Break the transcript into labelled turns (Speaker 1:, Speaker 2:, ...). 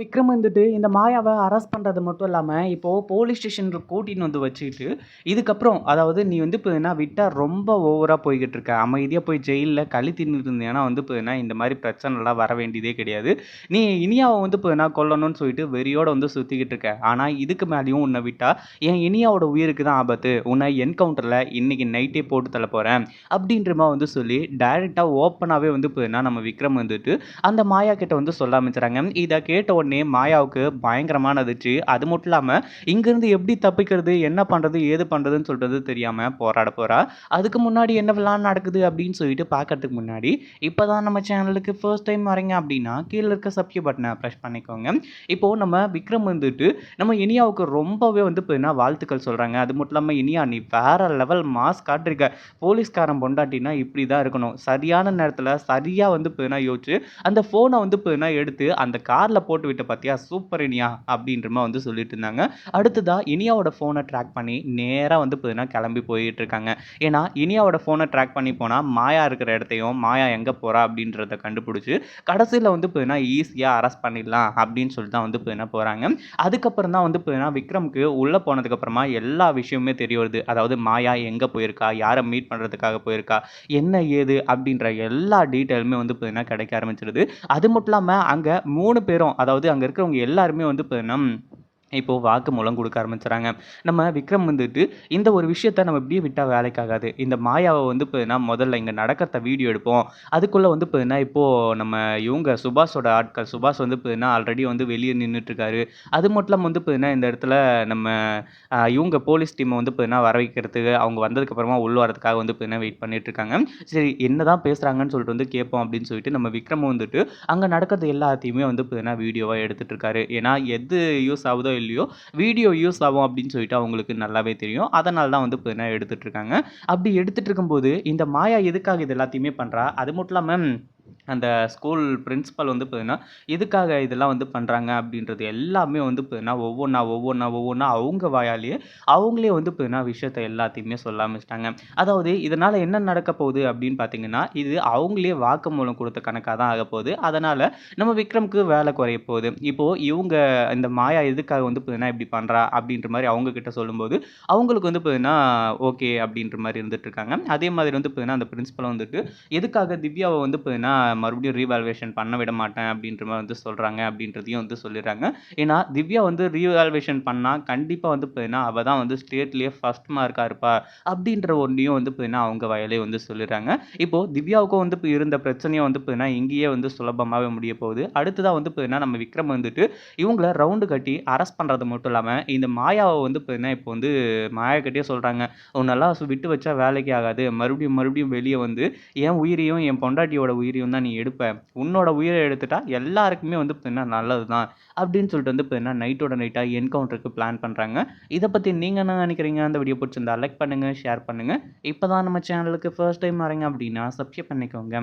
Speaker 1: விக்ரம் வந்துட்டு இந்த மாயாவை அரெஸ்ட் பண்ணுறது மட்டும் இல்லாமல் இப்போது போலீஸ் ஸ்டேஷனுக்கு கூட்டின்னு வந்து வச்சுக்கிட்டு இதுக்கப்புறம் அதாவது நீ வந்து இப்போ என்ன விட்டால் ரொம்ப ஓவராக போய்கிட்டு இருக்க. அமைதியாக போய் ஜெயிலில் களி தின்னுட்டு இருந்தேன்னா வந்து இப்போ என்ன இந்த மாதிரி பிரச்சனைலாம் வர வேண்டியதே கிடையாது. நீ இனியாவை வந்து இப்போ என்ன கொல்லணும்னு சொல்லிட்டு வெறியோடு வந்து சுற்றிக்கிட்டு இருக்க. ஆனால் இதுக்கு மேலேயும் உன்னை விட்டால் என் இனியாவோட உயிருக்கு தான் ஆபத்து. உன்னை என்கவுண்டரில் இன்னைக்கு நைட்டே போட்டு தள்ள போகிறேன் அப்படின்ற மாதிரி வந்து சொல்லி டைரெக்டாக ஓப்பனாகவே வந்து இப்போ என்ன நம்ம விக்ரம் வந்துட்டு அந்த மாயா கிட்ட வந்து சொல்ல ஆரம்பிச்சுறாங்க. இதை கேட்ட உடனே மாயாவுக்கு பயங்கரமான அதிர்ச்சி. அது மட்டும் இல்லாமல் இங்கேருந்து எப்படி தப்பிக்கிறது என்ன பண்ணுறது ஏது பண்ணுறதுன்னு சொல்கிறது தெரியாமல் போராட போகிறா அதுக்கு முன்னாடி என்ன விளான் நடக்குது அப்படின்னு சொல்லிட்டு பார்க்கறதுக்கு முன்னாடி இப்போ தான் நம்ம சேனலுக்கு ஃபர்ஸ்ட் டைம் வரீங்க அப்படின்னா கீழே இருக்க சப்ஸ்கிரைப் பட்டனை ப்ரெஸ் பண்ணிக்கோங்க. இப்போது நம்ம விக்ரம் வந்துட்டு நம்ம இனியாவுக்கு ரொம்பவே வந்து இப்போ என்ன வாழ்த்துக்கள் சொல்கிறாங்க அது மட்டும் இல்லாமல் இனியா நீ வேற லெவல் மாஸ் காட்டிருக்க. போலீஸ்காரன் பொண்டாட்டினா இப்படி தான் இருக்கணும். சரியான நேரத்தில் சரியாக வந்து இப்போ என்ன யோசிச்சு அந்த ஃபோனை வந்து இப்போ எடுத்து அந்த காரில் போட்டு விட்ட பார்த்தியா? சூப்பர் இனியா அப்படின்ற மாதிரி வந்து சொல்லிட்டு இருந்தாங்க. அடுத்ததாக இனியாவோட ஃபோனை ட்ராக் பண்ணி நேராக வந்து பார்த்தீங்கன்னா கிளம்பி போயிட்டு இருக்காங்க. ஏன்னா இனியாவோட ஃபோனை ட்ராக் பண்ணி போனால் மாயா இருக்கிற இடத்தையும் மாயா எங்கே போகிறா அப்படின்றத கண்டுபிடிச்சி கடைசியில் வந்து பார்த்தீங்கன்னா ஈஸியாக அரெஸ்ட் பண்ணிடலாம் அப்படின்னு சொல்லிட்டு தான் வந்து பார்த்தீங்கன்னா போகிறாங்க அதுக்கப்புறம் தான் வந்து பார்த்தீங்கன்னா விக்ரம்க்கு உள்ளே போனதுக்கப்புறமா எல்லா விஷயமுமே தெரிய வருது. அதாவது மாயா எங்கே போயிருக்கா? யாரை மீட் பண்ணுறதுக்காக போயிருக்கா? என்ன ஏது? அப்படின்ற எல்லா டீட்டெயிலுமே வந்து பார்த்தீங்கன்னா கிடைக்க ஆரம்பிச்சிடுது அது மட்டும் இல்லாமல் அங்கே மூணு பேரும் அதாவது அங்கே இருக்கிறவங்க எல்லாருமே வந்து இப்போ இப்போது வாக்கு மூலம் கொடுக்க ஆரம்பிச்சுறாங்க. நம்ம விக்ரம் வந்துட்டு இந்த ஒரு விஷயத்த நம்ம இப்படியே விட்டால் வேலைக்காகாது. இந்த மாயாவை வந்து இப்போ முதல்ல இங்கே நடக்கிறத வீடியோ எடுப்போம். அதுக்குள்ளே வந்து இப்போ என்ன இப்போது நம்ம இவங்க சுபாஷோட ஆட்கள் சுபாஷ் வந்து இப்போ ஆல்ரெடி வந்து வெளியே நின்றுட்டுருக்காரு அது மட்டும் இல்லாமல் வந்து இப்போ என்ன இந்த இடத்துல நம்ம இவங்க போலீஸ் டீமை வந்து இப்போ என்ன வர வைக்கிறதுக்கு அவங்க வந்ததுக்கப்புறமா உள்ள வரதுக்காக வந்து இப்போ என்ன வெயிட் பண்ணிட்டு இருக்காங்க சரி என்ன தான் பேசுகிறாங்கன்னு சொல்லிட்டு வந்து கேட்போம் அப்படின்னு சொல்லிட்டு நம்ம விக்ரம் வந்துட்டு அங்கே நடக்கிறது எல்லாத்தையுமே வந்து பார்த்தீங்கன்னா வீடியோவாக எடுத்துகிட்டு இருக்காரு ஏன்னா எது யூஸ் ஆகுதோ இல்லையோ வீடியோ யூஸ் ஆகும் அப்படின்னு சொல்லிட்டு அவங்களுக்கு நல்லாவே தெரியும். அதனால தான் வந்து இப்போ என்ன எடுத்துட்டு இருக்காங்க. அப்படி எடுத்துட்டு இருக்கும்போது இந்த மாயா எதுக்காக இது எல்லாத்தையுமே பண்ணுறா அது மட்டும் இல்லாமல் அந்த ஸ்கூல் பிரின்ஸிபல் வந்து பார்த்தீங்கன்னா எதுக்காக இதெல்லாம் வந்து பண்ணுறாங்க அப்படின்றது எல்லாமே வந்து பார்த்தீங்கன்னா ஒவ்வொன்றா ஒவ்வொன்றா ஒவ்வொன்றா அவங்க வாயாலேயே அவங்களே வந்து பார்த்தீங்கன்னா விஷயத்த எல்லாத்தையுமே சொல்ல ஆரம்பிச்சிட்டாங்க. அதாவது இதனால் என்ன நடக்க போகுது அப்படின்னு பார்த்தீங்கன்னா இது அவங்களே வாக்குமூலம் கொடுத்த கணக்காக தான் ஆக போகுது. அதனால் நம்ம விக்ரம்க்கு வேலை குறைய போகுது. இப்போது இவங்க இந்த மாயா எதுக்காக வந்து பார்த்தீங்கன்னா இப்படி பண்ணுறா அப்படின்ற மாதிரி அவங்கக்கிட்ட சொல்லும்போது அவங்களுக்கு வந்து பார்த்தீங்கன்னா ஓகே அப்படின்ற மாதிரி இருந்துகிட்ருக்காங்க அதே மாதிரி வந்து பார்த்தீங்கன்னா அந்த பிரின்ஸிபல் வந்துட்டு எதுக்காக திவ்யாவை வந்து பார்த்தீங்கன்னா மறுபடியும் ரீவால்வேஷன் பண்ண விட மாட்டேன் அப்படின்ற மாதிரி வந்து சொல்கிறாங்க அப்படின்றதையும் வந்து சொல்லிடுறாங்க. ஏன்னா திவ்யா வந்து ரீவால்வேஷன் பண்ணால் கண்டிப்பாக வந்து பார்த்தீங்கன்னா அவள் தான் வந்து ஸ்டேட்லேயே ஃபஸ்ட் மார்க்காக இருப்பா அப்படின்ற ஒன்றையும் வந்து பார்த்தீங்கன்னா அவங்க வயலே வந்து சொல்லிடுறாங்க. இப்போது திவ்யாவுக்கும் வந்து இப்போ இருந்த பிரச்சனையும் வந்து பார்த்தீங்கன்னா இங்கேயே வந்து சுலபமாகவே முடிய போகுது. அடுத்ததாக வந்து பார்த்தீங்கன்னா நம்ம விக்ரம் வந்துட்டு இவங்கள ரவுண்டு கட்டி அரெஸ்ட் பண்ணுறது மட்டும் இல்லாமல் இந்த மாயாவை வந்து பார்த்தீங்கன்னா இப்போ வந்து மாயா கிட்டே சொல்கிறாங்க உன்னெல்லாம் விட்டு வச்சா வேலைக்கு ஆகாது. மறுபடியும் மறுபடியும் வெளியே வந்து என் உயிரையும் என் பொண்டாட்டியோட உயிரையும் தான் நீ எடுப்ப. உன்னோட உயிரை எடுத்துட்டா எல்லாருக்குமே வந்து பார்த்தீங்கன்னா நல்லது தான் அப்படின்னு சொல்லிட்டு வந்து பார்த்தீங்கன்னா நைட்டோட நைட்டாக என்கவுண்டருக்கு பிளான் பண்ணுறாங்க இதை பற்றி நீங்கள் என்ன நினைக்கிறீங்க? அந்த வீடியோ பிடிச்சிருந்தா லைக் பண்ணுங்கள் ஷேர் பண்ணுங்கள் இப்போ தான் நம்ம சேனலுக்கு ஃபர்ஸ்ட் டைம் வரீங்க அப்படின்னா சப்ஸ்கிரைப் பண்ணிக்கோங்க.